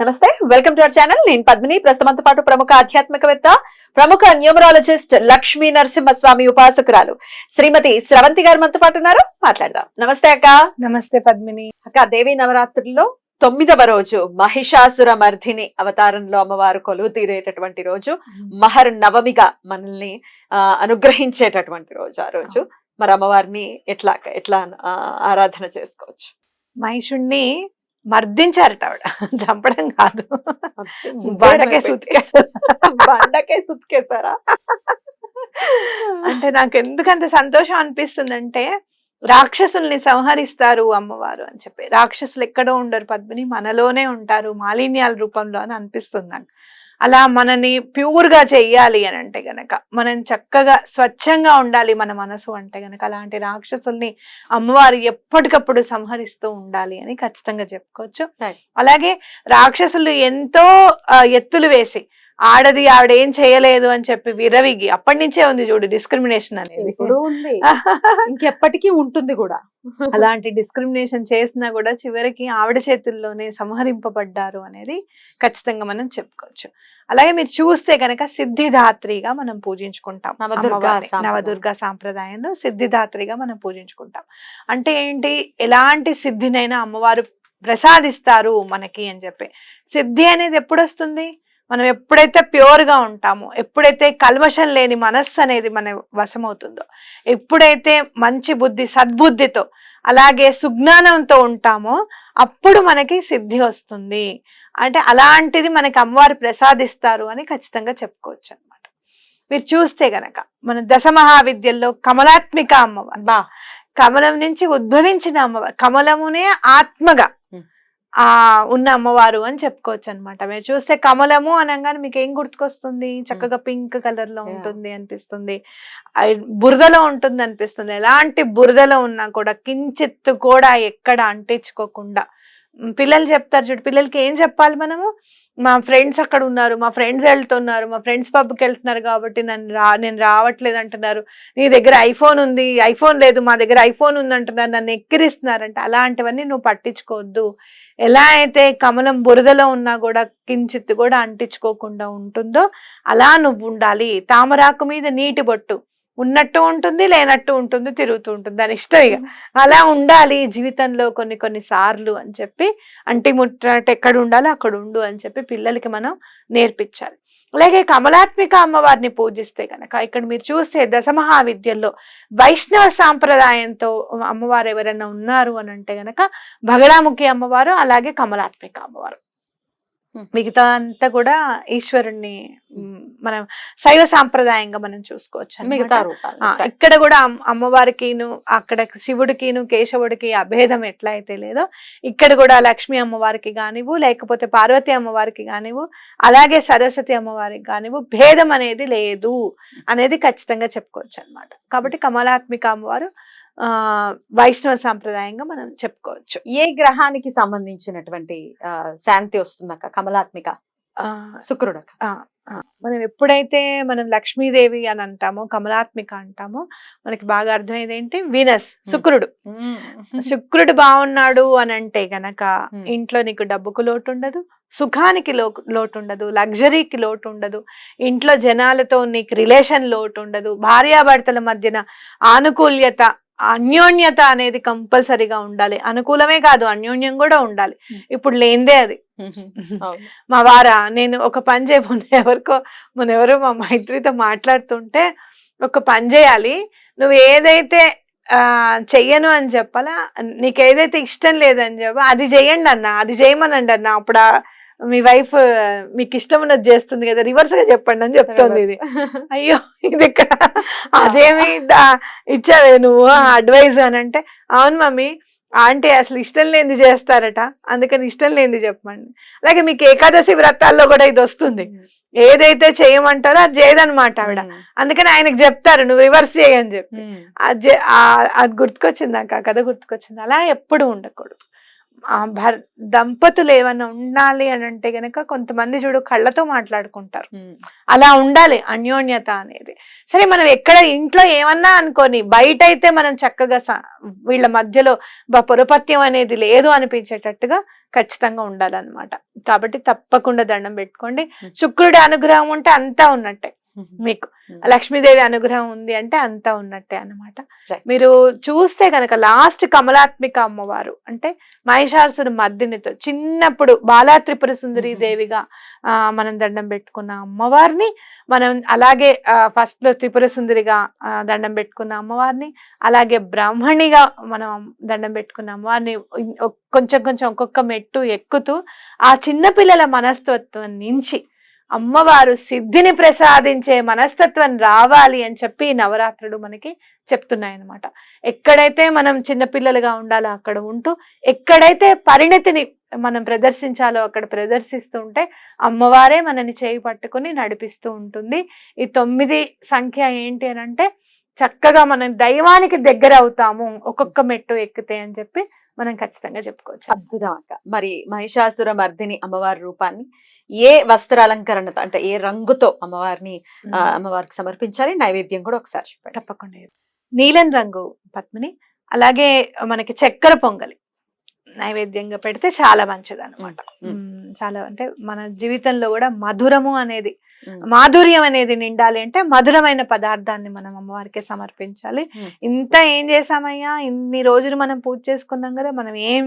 నమస్తే welcome to our channel. నేను పద్మిని. ప్రస్తుతంతో పాటు ప్రముఖ ఆధ్యాత్మికవేత్త ప్రముఖ న్యూమరాలజిస్ట్ లక్ష్మీ నరసింహస్వామి ఉపాసకురాలు శ్రీమతి స్రవంతి గారు మనతో పాటు ఉన్నారు. మాట్లాడదాం. నమస్తే అక్క. నమస్తే పద్మిని. అక్క దేవి నవరాత్రుల్లో తొమ్మిదవ రోజు మహిషాసుర మర్ధిని అవతారంలో అమ్మవారు కొలువు తీరేటటువంటి రోజు. మహర్ నవమిగా మనల్ని అనుగ్రహించేటటువంటి రోజు ఆ రోజు. మరి అమ్మవారిని ఎట్లా ఎట్లా ఆరాధన చేసుకోవచ్చు? మహిషుణ్ణి మర్దించారట ఆవిడ. చంపడం కాదు. బండకే సుతికారు బండకే సుత్కేసారా అంటే నాకు ఎందుకంత సంతోషం అనిపిస్తుందంటే రాక్షసుల్ని సంహరిస్తారు అమ్మవారు అని చెప్పి. రాక్షసులు ఎక్కడో ఉండరు పద్మిని మనలోనే ఉంటారు మాలిన్యాల రూపంలో అని అనిపిస్తుంది నాకు. అలా మనని ప్యూర్గా చెయ్యాలి అని అంటే గనక మనం చక్కగా స్వచ్ఛంగా ఉండాలి మన మనసు అంటే గనక అలాంటి రాక్షసుల్ని అమ్మవారు ఎప్పటికప్పుడు సంహరిస్తూ ఉండాలి అని ఖచ్చితంగా చెప్పుకోవచ్చు. అలాగే రాక్షసులు ఎంతో ఎత్తులు వేసి ఆడది ఆవిడ ఏం చేయలేదు అని చెప్పి విరవిగి అప్పటి నుంచే ఉంది చూడు డిస్క్రిమినేషన్ అనేది. ఇప్పుడు ఉంది. ఇంకెప్పటికీ ఉంటుంది కూడా. అలాంటి డిస్క్రిమినేషన్ చేసినా కూడా చివరికి ఆవిడ చేతుల్లోనే సంహరింపబడ్డారు అనేది ఖచ్చితంగా మనం చెప్పుకోవచ్చు. అలాగే మీరు చూస్తే కనుక సిద్ధిదాత్రిగా మనం పూజించుకుంటాం. నవదుర్గా సాంప్రదాయంలో సిద్ధిదాత్రిగా మనం పూజించుకుంటాం. అంటే ఏంటి? ఎలాంటి సిద్ధినైనా అమ్మవారు ప్రసాదిస్తారు మనకి అని చెప్పి. సిద్ధి అనేది ఎప్పుడు వస్తుంది? మనం ఎప్పుడైతే ప్యూర్గా ఉంటామో ఎప్పుడైతే కల్మషం లేని మనస్సు అనేది మన వశమవుతుందో ఎప్పుడైతే మంచి బుద్ధి సద్బుద్ధితో అలాగే సుజ్ఞానంతో ఉంటామో అప్పుడు మనకి సిద్ధి వస్తుంది. అంటే అలాంటిది మనకి అమ్మవారు ప్రసాదిస్తారు అని ఖచ్చితంగా చెప్పుకోవచ్చు అన్నమాట. మీరు చూస్తే గనక మన దశ మహావిద్యల్లో కమలాత్మిక అమ్మవారు బా కమలం నుంచి ఉద్భవించిన అమ్మవారు కమలమునే ఆత్మగా ఆ ఉన్న అమ్మవారు అని చెప్పుకోవచ్చు అనమాట మీరు చూస్తే కమలము అనగానే మీకు ఏం గుర్తుకొస్తుంది చక్కగా పింక్ కలర్లో. ఉంటుంది అనిపిస్తుంది. బురదలో ఉంటుంది అనిపిస్తుంది ఎలాంటి బురదలో ఉన్నా కూడా కించిత్తు కూడా ఎక్కడ అంటించుకోకుండా పిల్లలు చెప్తారు చూడు పిల్లలకి ఏం చెప్పాలి మనము? మా ఫ్రెండ్స్ అక్కడ ఉన్నారు మా ఫ్రెండ్స్ వెళ్తున్నారు మా ఫ్రెండ్స్ పబ్కి వెళ్తున్నారు కాబట్టి నన్ను రా నేను రావట్లేదు అంటున్నారు. నీ దగ్గర ఐఫోన్ ఉంది ఐఫోన్ లేదు మా దగ్గర ఐఫోన్ ఉంది అంటున్నారు నన్ను ఎక్కిరిస్తున్నారంట. అలాంటివన్నీ నువ్వు పట్టించుకోవద్దు. ఎలా అయితే కమలం బురదలో ఉన్నా కూడా కించిత్ కూడా అంటించుకోకుండా ఉంటుందో అలా నువ్వు ఉండాలి. తామరాకు మీద నీటి బొట్టు. ఉన్నట్టు ఉంటుంది లేనట్టు ఉంటుంది తిరుగుతూ ఉంటుంది. దాని ఇష్టం ఇక. అలా ఉండాలి జీవితంలో కొన్ని కొన్ని సార్లు అని చెప్పి అంటి ముట్టనట్టు ఎక్కడ ఉండాలో అక్కడ ఉండు అని చెప్పి పిల్లలకి మనం నేర్పించాలి. అలాగే కమలాత్మిక అమ్మవారిని పూజిస్తే కనుక ఇక్కడ మీరు చూస్తే దశమహావిద్యల్లో వైష్ణవ సాంప్రదాయంతో అమ్మవారు ఎవరైనా ఉన్నారు అని అంటే గనక భగడాముఖి అమ్మవారు అలాగే కమలాత్మిక అమ్మవారు. మిగతా అంతా కూడా ఈశ్వరుణ్ణి మనం శైవ సాంప్రదాయంగా మనం చూసుకోవచ్చు. మిగతా రూపాలు. ఇక్కడ కూడా అమ్- అమ్మవారికిను అక్కడ శివుడికిను కేశవుడికి అభేదం ఎట్లా అయితే లేదో ఇక్కడ కూడా లక్ష్మీ అమ్మవారికి కానివ్వు లేకపోతే పార్వతి అమ్మవారికి కానివ్వు అలాగే సరస్వతి అమ్మవారికి కానివ్వు భేదం అనేది లేదు అనేది ఖచ్చితంగా చెప్పుకోవచ్చు అన్నమాట కాబట్టి కమలాత్మిక అమ్మవారు వైష్ణవ సాంప్రదాయంగా మనం చెప్పుకోవచ్చు. ఏ గ్రహానికి సంబంధించినటువంటి శాంతి వస్తుందక్క? కమలాత్మిక? ఆ. మనం ఎప్పుడైతే మనం లక్ష్మీదేవి అని అంటామో కమలాత్మిక అంటామో మనకి బాగా అర్థమయ్యేది ఏంటి? వీనస్ శుక్రుడు. శుక్రుడు బాగున్నాడు అని అంటే గనక. ఇంట్లో నీకు డబ్బుకు లోటు ఉండదు సుఖానికి లో లోటు ఉండదు లగ్జరీకి లోటు ఉండదు ఇంట్లో జనాలతో నీకు రిలేషన్ లోటు ఉండదు భార్యాభర్తల మధ్యన ఆనుకూల్యత అన్యోన్యత అనేది కంపల్సరీగా ఉండాలి. అనుకూలమే కాదు అన్యోన్యం కూడా ఉండాలి. ఇప్పుడు లేనిదే అది. మా వారా నేను ఒక పని చేయ మొన్న ఎవరికో మొన్న ఎవరో మా మైత్రితో మాట్లాడుతుంటే ఒక పని చేయాలి. నువ్వు ఏదైతే ఆ చెయ్యను అని చెప్పాలా నీకు ఏదైతే ఇష్టం లేదని చెప్ప అది చెయ్యండి అన్న అది చేయమనండి అన్న అప్పుడు మీ వైఫ్ మీకు ఇష్టం ఉన్నది చేస్తుంది కదా రివర్స్గా చెప్పండి అని చెప్తోంది ఇది. అయ్యో ఇది ఇక్కడ అదేమి ఇచ్చావే నువ్వు అడ్వైజ్ అని అంటే అవును మమ్మీ ఆంటీ అసలు ఇష్టం లేనిది చేస్తారట అందుకని ఇష్టం లేనిది చెప్పండి. అలాగే మీకు ఏకాదశి వ్రతాల్లో కూడా ఇది వస్తుంది. ఏదైతే చేయమంటారో అది చేయదన్నమాట ఆవిడ. అందుకని ఆయనకు చెప్తారు నువ్వు రివర్స్ చేయని చెప్పి. అది ఆ- అది గుర్తుకొచ్చింది నాకు ఆ కథ గుర్తుకొచ్చింది. అలా ఎప్పుడు ఉండకూడదు. దంపతులు ఏమైనా ఉండాలి అని అంటే గనక కొంతమంది చూడు కళ్ళతో మాట్లాడుకుంటారు. అలా ఉండాలి అన్యోన్యత అనేది. సరే మనం ఎక్కడ ఇంట్లో ఏమన్నా అనుకోని బయట అయితే మనం చక్కగా వీళ్ళ మధ్యలో పొరపత్యం అనేది లేదు అనిపించేటట్టుగా ఖచ్చితంగా ఉండాలన్నమాట. కాబట్టి తప్పకుండా దండం పెట్టుకోండి. శుక్రుడి అనుగ్రహం ఉంటే అంతా ఉన్నట్టే మీకు. లక్ష్మీదేవి అనుగ్రహం ఉంది అంటే అంతా ఉన్నట్టే అన్నమాట. Right. మీరు చూస్తే కనుక లాస్ట్ కమలాత్మిక అమ్మవారు అంటే మహిషాసురు మర్దినితో చిన్నప్పుడు బాలా త్రిపుర సుందరి. దేవిగా ఆ, మనం దండం పెట్టుకున్న అమ్మవారిని మనం అలాగే ఫస్ట్లో త్రిపుర సుందరిగా దండం పెట్టుకున్న అమ్మవారిని అలాగే బ్రాహ్మణిగా మనం దండం పెట్టుకున్న అమ్మవారిని కొంచెం కొంచెం ఒక్కొక్క మెట్టు ఎక్కుతూ ఆ చిన్నపిల్లల మనస్తత్వం నుంచి అమ్మవారు సిద్ధిని ప్రసాదించే మనస్తత్వం రావాలి అని చెప్పి నవరాత్రులు మనకి చెప్తున్నాయన్నమాట. ఎక్కడైతే మనం చిన్నపిల్లలుగా ఉండాలో అక్కడ ఉంటూ ఎక్కడైతే పరిణతిని మనం ప్రదర్శించాలో అక్కడ ప్రదర్శిస్తూ ఉంటే అమ్మవారే మనని చేయి పట్టుకుని నడిపిస్తూ ఉంటుంది. ఈ తొమ్మిది సంఖ్య ఏంటి అని అంటే చక్కగా మనం దైవానికి దగ్గర అవుతాము ఒక్కొక్క మెట్టు ఎక్కితే అని చెప్పి మనం ఖచ్చితంగా చెప్పుకోవచ్చు. అద్భుతం అక్క మరి మహిషాసుర మర్దిని అమ్మవారి రూపాన్ని ఏ వస్త్రాలంకరణతో అంటే ఏ రంగుతో అమ్మవారిని అమ్మవారికి సమర్పించాలి? నైవేద్యం కూడా ఒకసారి చెప్పండి. తప్పకుండా నీలం రంగు పద్మిని అలాగే మనకి చక్కెర పొంగలి నైవేద్యంగా పెడితే చాలా మంచిది అనమాట. చాలా అంటే మన జీవితంలో కూడా మధురము అనేది. మాధుర్యం అనేది నిండాలి అంటే మధురమైన పదార్థాన్ని మనం అమ్మవారికి సమర్పించాలి. ఇంత ఏం చేసామయ్యా ఇన్ని రోజులు మనం పూజ చేసుకున్నాం కదా మనం ఏం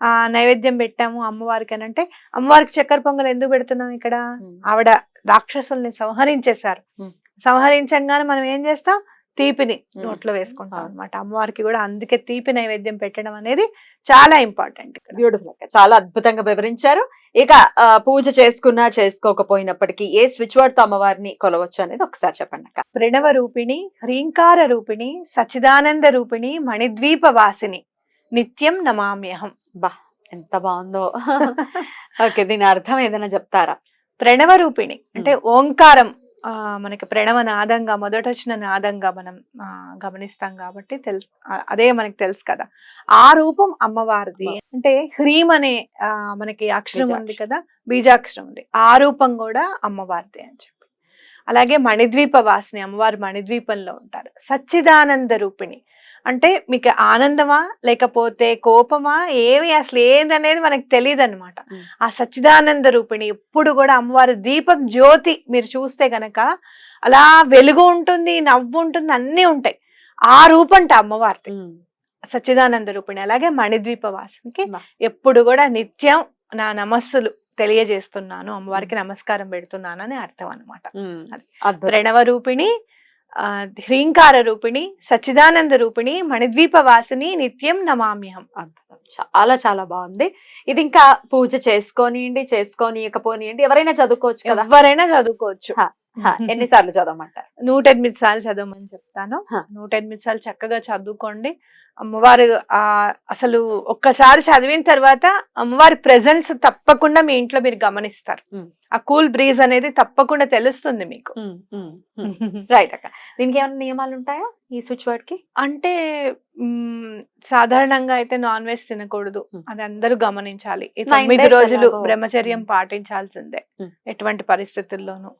ఆ, నైవేద్యం పెట్టాము అమ్మవారికి అని అంటే అమ్మవారికి చక్కెర పొంగల్ ఎందుకు పెడుతున్నాం ఇక్కడ. ఆవిడ రాక్షసుల్ని సంహరించేశారు. సంహరించంగానే మనం ఏం చేస్తాం తీపిని. నోట్లో వేసుకుంటాం. అనమాట అమ్మవారికి కూడా అందుకే తీపి నైవేద్యం పెట్టడం అనేది చాలా ఇంపార్టెంట్ బ్యూటిఫుల్ చాలా అద్భుతంగా వివరించారు. ఇక పూజ చేసుకున్నా చేసుకోకపోయినప్పటికీ ఏ స్విచ్ వర్డ్తో అమ్మవారిని కొలవచ్చు అనేది ఒకసారి చెప్పండి అక్క. ప్రణవ రూపిణి హ్రీంకార రూపిణి సచిదానంద రూపిణి మణిద్వీప వాసిని. నిత్యం నమామ్యహం. ఎంత బాగుందో. ఓకే దీని అర్థం ఏదైనా చెప్తారా? ప్రణవ రూపిణి అంటే ఓంకారం. మనకి ప్రణవ నాదంగా మొదట వచ్చిన నాదంగా మనం గమనిస్తాం కాబట్టి తెలుసు అదే మనకి తెలుసు కదా. ఆ రూపం అమ్మవారిది. అంటే హ్రీం అనే ఆ, మనకి అక్షరం ఉంది. కదా బీజాక్షరం ఉంది. ఆ రూపం కూడా అమ్మవారిది అని చెప్పి. అలాగే మణిద్వీప వాసిని అమ్మవారు మణిద్వీపంలో ఉంటారు. సచ్చిదానంద రూపిణి. అంటే మీకు ఆనందమా లేకపోతే కోపమా ఏమి అసలు ఏదనేది మనకు తెలియదు అనమాట. ఆ సచ్చిదానంద రూపిణి ఎప్పుడు కూడా అమ్మవారు దీపం జ్యోతి మీరు చూస్తే గనక అలా వెలుగు ఉంటుంది నవ్వు ఉంటుంది అన్నీ ఉంటాయి. ఆ రూపంట అమ్మవారిది. సచ్చిదానంద రూపిణి. అలాగే మణిద్వీప వాసనికి. ఎప్పుడు కూడా నిత్యం నా నమస్సులు. తెలియజేస్తున్నాను. అమ్మవారికి నమస్కారం పెడుతున్నాను అని అర్థం అనమాట ప్రణవ రూపిణి ఆ, హ్రీంకార రూపిణి సచ్చిదానంద రూపిణి మణిద్వీప వాసిని నిత్యం నమామ్యహం. చాలా చాలా బాగుంది. ఇది ఇంకా పూజ చేసుకోనియండి చేసుకోనియకపోనియండి. ఎవరైనా చదువుకోవచ్చు కదా? ఎవరైనా చదువుకోవచ్చు. ఎన్నిసార్లు చదవమంటారు నూట ఎనిమిది సార్లు చదవమని చెప్తాను. నూట ఎనిమిది సార్లు చక్కగా చదువుకోండి అమ్మవారు ఆ అసలు ఒక్కసారి చదివిన తర్వాత అమ్మవారి ప్రెజెన్స్ తప్పకుండా మీ ఇంట్లో మీరు గమనిస్తారు. ఆ కూల్ బ్రీజ్ అనేది తప్పకుండా తెలుస్తుంది మీకు. రైట్ అక్క దీనికి ఏమైనా నియమాలు ఉంటాయా ఈ స్విచ్ వర్డ్కి అంటే సాధారణంగా అయితే నాన్ వెజ్ తినకూడదు. అది అందరూ గమనించాలి తొమ్మిది రోజులు. బ్రహ్మచర్యం. పాటించాల్సిందే. ఎటువంటి పరిస్థితుల్లోనూ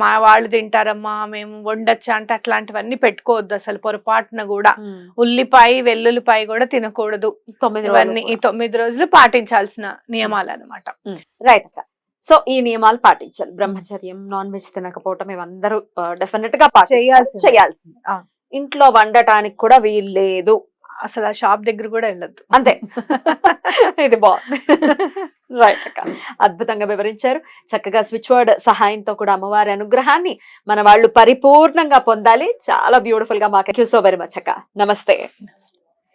మా వాళ్ళు తింటారమ్మా మేము వండొచ్చా అంటే అట్లాంటివన్నీ పెట్టుకోవద్దు అసలు పొరపాటున కూడా. ఉల్లిపాయ వెల్లుల్లిపాయ కూడా తినకూడదు. తొమ్మిది ఇవన్నీ ఈ తొమ్మిది రోజులు పాటించాల్సిన నియమాలు అనమాట రైట్ అక్క. సో ఈ నియమాలు పాటించాలి. బ్రహ్మచర్యం నాన్ వెజ్ తినకపోవటం ఇవందరూ డెఫినెట్గా. చేయాల్సిందే. ఇంట్లో వండటానికి కూడా వీల్లేదు. అసలు ఆ షాప్ దగ్గర కూడా వెళ్ళొద్దు. అంతే. ఇది బాగుంది. రైట్ అక్క. అద్భుతంగా వివరించారు. చక్కగా స్విచ్ వర్డ్ సహాయంతో కూడా అమ్మవారి అనుగ్రహాన్ని మన వాళ్ళు పరిపూర్ణంగా పొందాలి. చాలా బ్యూటిఫుల్గా మాకు సో వెరీ మచ్ అక్క. నమస్తే.